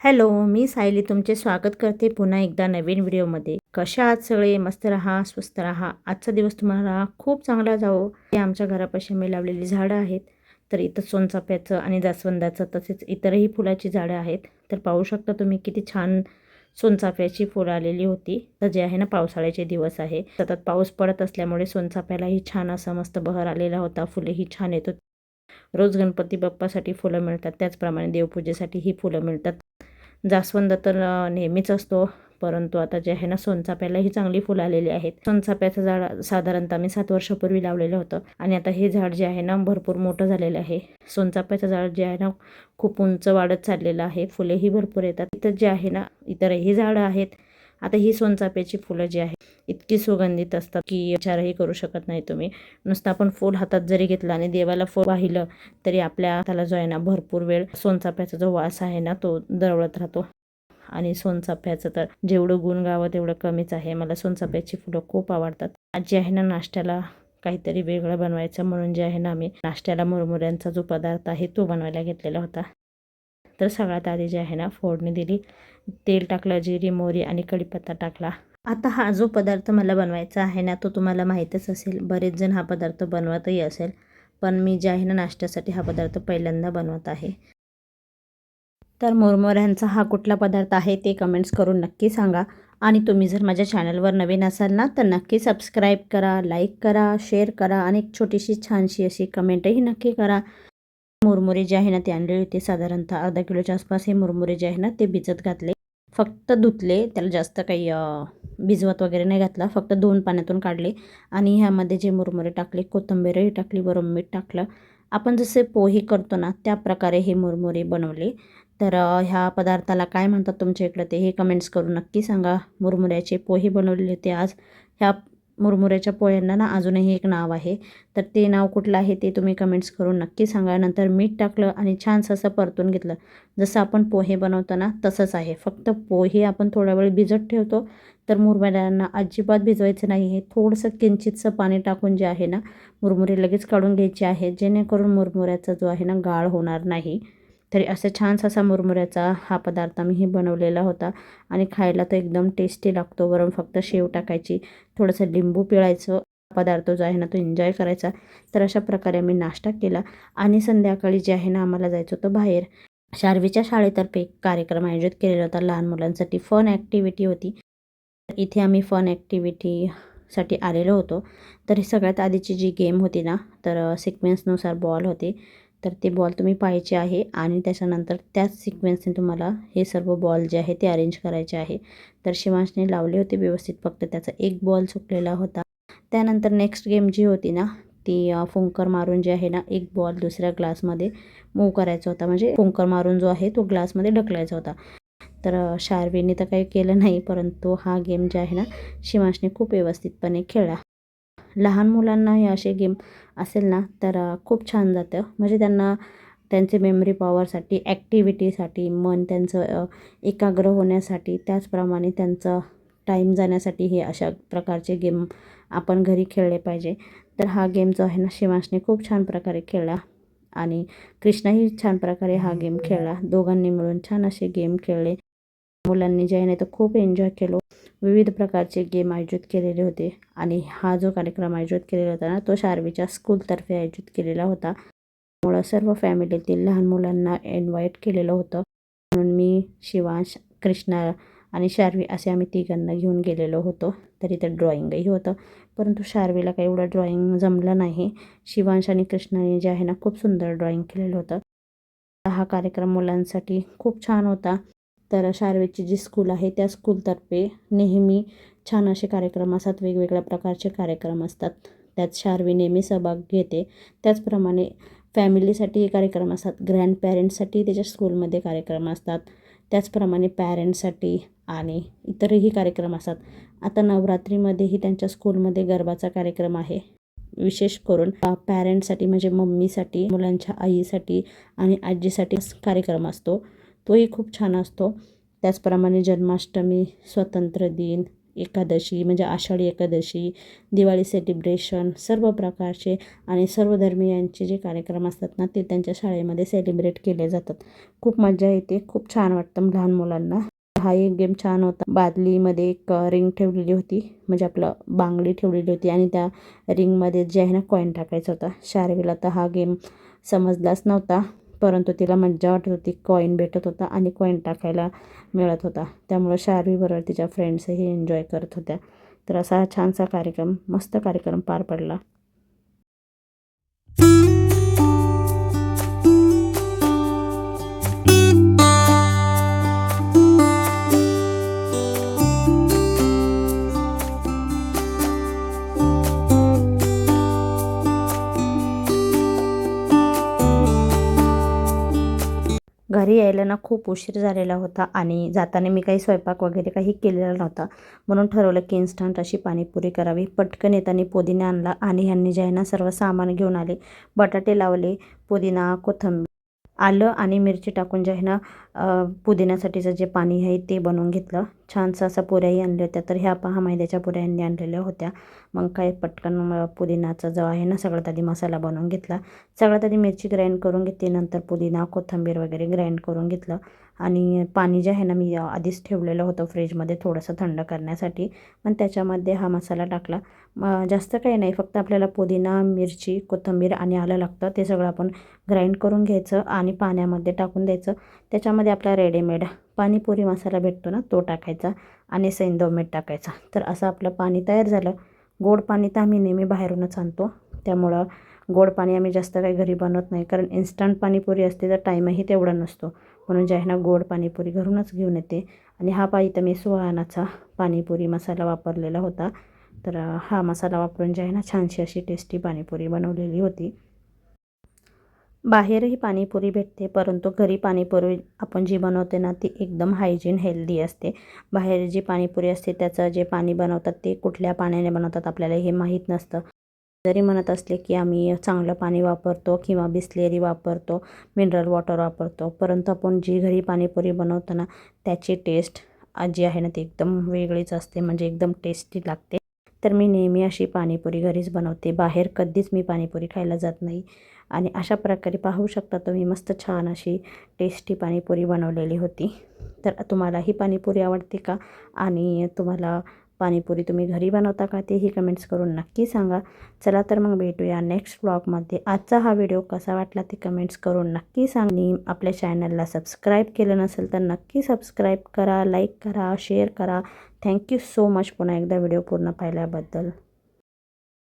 Hello मी सायली तुमचे स्वागत करते पुन्हा एकदा नवीन व्हिडिओमध्ये. कशा आहात सगळे? मस्त राहा स्वस्त राहा. आजचा दिवस तुम्हाला खूप चांगला जावो. हे आमच्या घरापाशी मी लावलेली झाडं आहेत. तर इथं सोनचाफ्याचं आणि जास्वंदाचं तसेच इतरही फुलाची झाडं आहेत. तर पाहू शकता तुम्ही किती छान सोनचाफ्याची फुलं आलेली होती. तर जे आहे ना पावसाळ्याचे दिवस आहे. सतत पाऊस पडत असल्यामुळे सोनचाफ्यालाही छान असा मस्त बहर आलेला होता. फुलेही छान येत होती. रोज गणपती बाप्पासाठी फुलं मिळतात. त्याचप्रमाणे देवपूजेसाठी ही फुलं मिळतात. जास्वंद तर नेहमीच असतो. परंतु आता जे आहे ना सोनचाफ्यालाही चांगली फुलं आलेली आहेत. सोनचाप्याचं झाड साधारणतः मी सात वर्षापूर्वी लावलेलं होतं. आणि आता हे झाड जे आहे ना भरपूर मोठं झालेलं आहे. सोनचाप्याचं झाड जे आहे ना खूप उंच वाढत चाललेलं आहे. फुलेही भरपूर येतात. इथं जे आहे ना इतरही झाडं आहेत. आता ही सोनचाप्याची फुलं जी आहेत इतकी सुगंधित असतात की विचारही करू शकत नाही तुम्ही. नुसतं आपण फूल हातात जरी घेतलं आणि देवाला फूल वाहिलं तरी आपल्या हाताला जो आहे ना भरपूर वेळ सोनचाफ्याचा जो वास आहे ना तो दरवळत राहतो. आणि सोनचाफ्याचं तर जेवढं गुण गावं तेवढं कमीच आहे. मला सोनचाफ्याची फुलं खूप आवडतात. आजी आहे ना नाश्त्याला काहीतरी वेगळं बनवायचं म्हणून जे आहे ना आम्ही नाश्त्याला मुरमुऱ्यांचा जो पदार्थ आहे तो बनवायला घेतलेला होता. तर सगळ्यात आधी जे आहे ना फोडणी दिली. तेल टाकलं जिरी मोहरी आणि कढीपत्ता टाकला. आता हा जो पदार्थ मला बनवायचा आहे ना तो तुम्हाला माहीतच असेल. बरेच जण हा पदार्थ बनवतही असेल पण मी जे आहे ना नाश्त्यासाठी हा पदार्थ पहिल्यांदा बनवत आहे. तर मुरमुऱ्यांचा हा कुठला पदार्थ आहे ते कमेंट्स करून नक्की सांगा. आणि तुम्ही जर माझ्या चॅनलवर नवीन असाल ना तर नक्की सबस्क्राईब करा लाईक करा शेअर करा आणि एक छोटीशी छानशी अशी कमेंटही नक्की करा. मुरमुरे जे आहे ना ते आणले होते साधारणतः अर्धा किलोच्या आसपास. हे मुरमुरे जे आहे ना ते भिजत घातले. फक्त धुतले त्याला जास्त काही भिजवत वगैरे नाही घातला फक्त दोन पाण्यातून काढले आणि ह्यामध्ये जे मुरमुरे टाकले कोथिंबीरही टाकली वरून मीठ टाकलं. आपण जसे पोहे करतो ना त्या प्रकारे हे मुरमुरे बनवले. तर ह्या पदार्थाला काय म्हणतात तुमच्या इकडं ते हे कमेंट्स करून नक्की सांगा. मुरमुऱ्याचे पोहे बनवलेले होते आज. ह्या मुरमुऱ्याच्या पोह्यांना ना अजूनही एक नाव आहे. तर ते नाव कुठलं आहे ते तुम्ही कमेंट्स करून नक्की सांगा. नंतर मीठ टाकलं आणि छानसं असं परतून घेतलं. जसं आपण पोहे बनवताना तसंच आहे. फक्त पोहे आपण थोडा वेळ भिजत ठेवतो. तर मुरमुऱ्यांना अजिबात भिजवायचं नाही. आहे थोडंसं किंचितसं पाणी टाकून जे आहे ना मुरमुरे लगेच काढून घ्यायचे आहे. जेणेकरून मुरमुऱ्याचा जो आहे ना गाळ होणार नाही. तरी असं छानसा असा मुरमुऱ्याचा हा पदार्थ मीही बनवलेला होता. आणि खायला तर एकदम टेस्टी लागतो. वरून फक्त शेव टाकायची थोडंसं लिंबू पिळायचं पदार्थ जो आहे ना तो एन्जॉय करायचा. तर अशा प्रकारे आम्ही नाश्ता केला. आणि संध्याकाळी जे आहे ना आम्हाला जायचं होतं बाहेर. शार्वीच्या शाळेतर्फे एक कार्यक्रम आयोजित केलेला होता. लहान मुलांसाठी फन ॲक्टिव्हिटी होती. इथे आम्ही फन ॲक्टिव्हिटीसाठी आलेलो होतो. तर ही सगळ्यात आधीची जी गेम होती ना तर सिक्वेन्सनुसार बॉल होते. तर ते बॉल तुम्ही पाहायचे आहे आणि त्याच्यानंतर त्याच सिक्वेन्सने तुम्हाला हे सर्व बॉल जे आहे ते अरेंज करायचे आहे. तर शिवांशने लावले होते व्यवस्थित फक्त त्याचा एक बॉल चुकलेला होता. त्यानंतर नेक्स्ट गेम जी होती ना ती फुंकर मारून जे आहे ना एक बॉल दुसऱ्या ग्लासमध्ये मूव करायचा होता. म्हणजे फुंकर मारून जो आहे तो ग्लासमध्ये ढकलायचा होता. तर शार्वीने तर काही केलं नाही परंतु हा गेम जे आहे ना शिवांशने खूप व्यवस्थितपणे खेळला. लहान मुलांना हे असे गेम असेल ना तर खूप छान जातं. म्हणजे त्यांना त्यांचे मेमरी पॉवरसाठी ॲक्टिव्हिटीसाठी मन त्यांचं एकाग्र होण्यासाठी त्याचप्रमाणे त्यांचं टाईम जाण्यासाठी हे अशा प्रकारचे गेम आपण घरी खेळले पाहिजे. तर हा गेम जो आहे ना शिवांशने खूप छान प्रकारे खेळला आणि कृष्णाही छान प्रकारे हा गेम खेळला. दोघांनी मिळून छान असे गेम खेळले. मुलांनी जे आहे ना तो खूप एन्जॉय केलो. विविध प्रकारचे गेम आयोजित केलेले होते. आणि हा जो कार्यक्रम आयोजित केलेला होता ना तो शार्वीच्या स्कूलतर्फे आयोजित केलेला होता. त्यामुळं सर्व फॅमिलीतील लहान मुलांना इन्व्हाइट केलेलं होतं. म्हणून मी शिवांश कृष्णा आणि शार्वी असे आम्ही तिघांना घेऊन गेलेलो होतो. तर ते ड्रॉइंगही होतं. परंतु शार्वीला काही एवढं ड्रॉइंग जमलं नाही. शिवांश आणि कृष्णाने जे आहे ना खूप सुंदर ड्रॉइंग केलेलं होतं. हा कार्यक्रम मुलांसाठी खूप छान होता. तर शारवेची जी स्कूल आहे त्या स्कूलतर्फे नेहमी छान असे कार्यक्रम असतात वेगवेगळ्या प्रकारचे कार्यक्रम असतात. त्यात शार्वी नेहमी सहभाग घेते. त्याचप्रमाणे फॅमिलीसाठी कार्यक्रम असतात. ग्रँड पॅरेंट्ससाठी त्याच्या स्कूलमध्ये कार्यक्रम असतात. त्याचप्रमाणे पॅरेंट्ससाठी आणि इतरही कार्यक्रम असतात. आता नवरात्रीमध्येही त्यांच्या स्कूलमध्ये गरबाचा कार्यक्रम आहे. विशेष करून पॅरेंट्ससाठी म्हणजे मम्मीसाठी मुलांच्या आईसाठी आणि आजीसाठी कार्यक्रम असतो. तोही खूप छान असतो. त्याचप्रमाणे जन्माष्टमी स्वतंत्र दिन एकादशी म्हणजे आषाढी एकादशी दिवाळी सेलिब्रेशन सर्व प्रकारचे आणि सर्व धर्मियांचे जे कार्यक्रम असतात ना ते त्यांच्या शाळेमध्ये सेलिब्रेट केले जातात. खूप मजा येते खूप छान वाटतं लहान मुलांना. हा एक गेम छान होता. बादलीमध्ये एक रिंग ठेवलेली होती. म्हणजे आपलं बांगडी ठेवलेली होती आणि त्या रिंगमध्ये जे आहे ना कॉईन टाकायचा होता. शारवीला तर हा गेम समजलाच नव्हता. परंतु तिला मज्जा वाटत होती. कॉईन भेटत होता आणि कॉईन टाकायला मिळत होता. त्यामुळं शार्वीबरोबर तिच्या फ्रेंड्सही एन्जॉय करत होत्या. तर असा हा छानसा कार्यक्रम मस्त कार्यक्रम पार पडला. घरी यायला ना खूप उशीर झालेला होता आणि जाताना मी काही स्वयंपाक वगैरे काही केलेला नव्हता. म्हणून ठरवलं की इन्स्टंट अशी पाणीपुरी करावी. पटकन येताना पुदिना आणला आणि ह्यांनी जे आहे ना सर्व सामान घेऊन आले. बटाटे लावले पुदिना कोथंबीर आलं आणि मिरची टाकून जे आहे ना पुदिन्यासाठीचं जे पाणी आहे ते बनवून घेतलं. छानसा असा पुऱ्याही आणल्या होत्या. तर ह्या पहा मैद्याच्या पुऱ्यांनी आणलेल्या होत्या. मग काय पटकन पुदिनाचा जो आहे ना सगळ्यात आधी मसाला बनवून घेतला. सगळ्यात आधी मिरची ग्राइंड करून घेतली. नंतर पुदिना कोथिंबीर वगैरे ग्राइंड करून घेतलं. आणि पाणी जे आहे ना मी आधीच ठेवलेलं होतं फ्रीजमध्ये थोडंसं थंड करण्यासाठी. पण त्याच्यामध्ये हा मसाला टाकला. मग जास्त काही नाही. फक्त आपल्याला पुदिना मिरची कोथिंबीर आणि आलं लागतं. ते सगळं आपण ग्राइंड करून घ्यायचं आणि पाण्यामध्ये टाकून द्यायचं. त्याच्यामध्ये आपला रेडीमेड पाणीपुरी मसाला भेटतो ना तो टाकायचा आणि सैंदव मीठ टाकायचा. तर असं आपलं पाणी तयार झालं. गोड पाणी तर आम्ही नेहमी बाहेरूनच आणतो. त्यामुळं गोड पाणी आम्ही जास्त काही घरी बनवत नाही. कारण इन्स्टंट पाणीपुरी असते तर टाईमही तेवढा नसतो. म्हणून जे आहे ना गोड पाणीपुरी घरूनच घेऊन येते. आणि हा पाई तर मी सुहानाचा पाणीपुरी मसाला वापरलेला होता. तर हा मसाला वापरून जे आहे ना छानशी अशी टेस्टी पाणीपुरी बनवलेली होती. बाहेरही पाणीपुरी भेटते परंतु घरी पाणीपुरी आपण जी बनवते ना ती एकदम हायजीन हेल्दी असते. बाहेर जी पाणीपुरी असते त्याचं जे पाणी बनवतात ते कुठल्या पाण्याने बनवतात आपल्याला हे माहीत नसतं. जरी म्हणत असले की आम्ही चांगलं पाणी वापरतो किंवा बिस्लेरी वापरतो मिनरल वॉटर वापरतो परंतु आपण जी घरी पाणीपुरी बनवतो ना त्याची टेस्ट जी आहे ना ती एकदम वेगळीच असते म्हणजे एकदम टेस्टी लागते. तर मी नेहमी अशी पाणीपुरी घरीच बनवते. बाहेर कधीच मी पाणीपुरी खायला जात नाही. आणि अशा प्रकारे पाहू शकता तुम्ही मस्त छान अशी टेस्टी पाणीपुरी बनवलेली होती. तर तुम्हाला ही पाणीपुरी आवडते का? आणि तुम्हाला पाणीपुरी तुम्ही घरी बनवता का तेही कमेंट्स करून नक्की सांगा. चला तर मग भेटूया नेक्स्ट ब्लॉगमध्ये आजचा हा व्हिडिओ कसा वाटला ते कमेंट्स करून नक्की सांग. आणि आपल्या चॅनलला सबस्क्राईब केलं नसेल तर नक्की सबस्क्राईब करा लाईक करा शेअर करा. थँक्यू सो मच पुन्हा एकदा व्हिडिओ पूर्ण पाहिल्याबद्दल.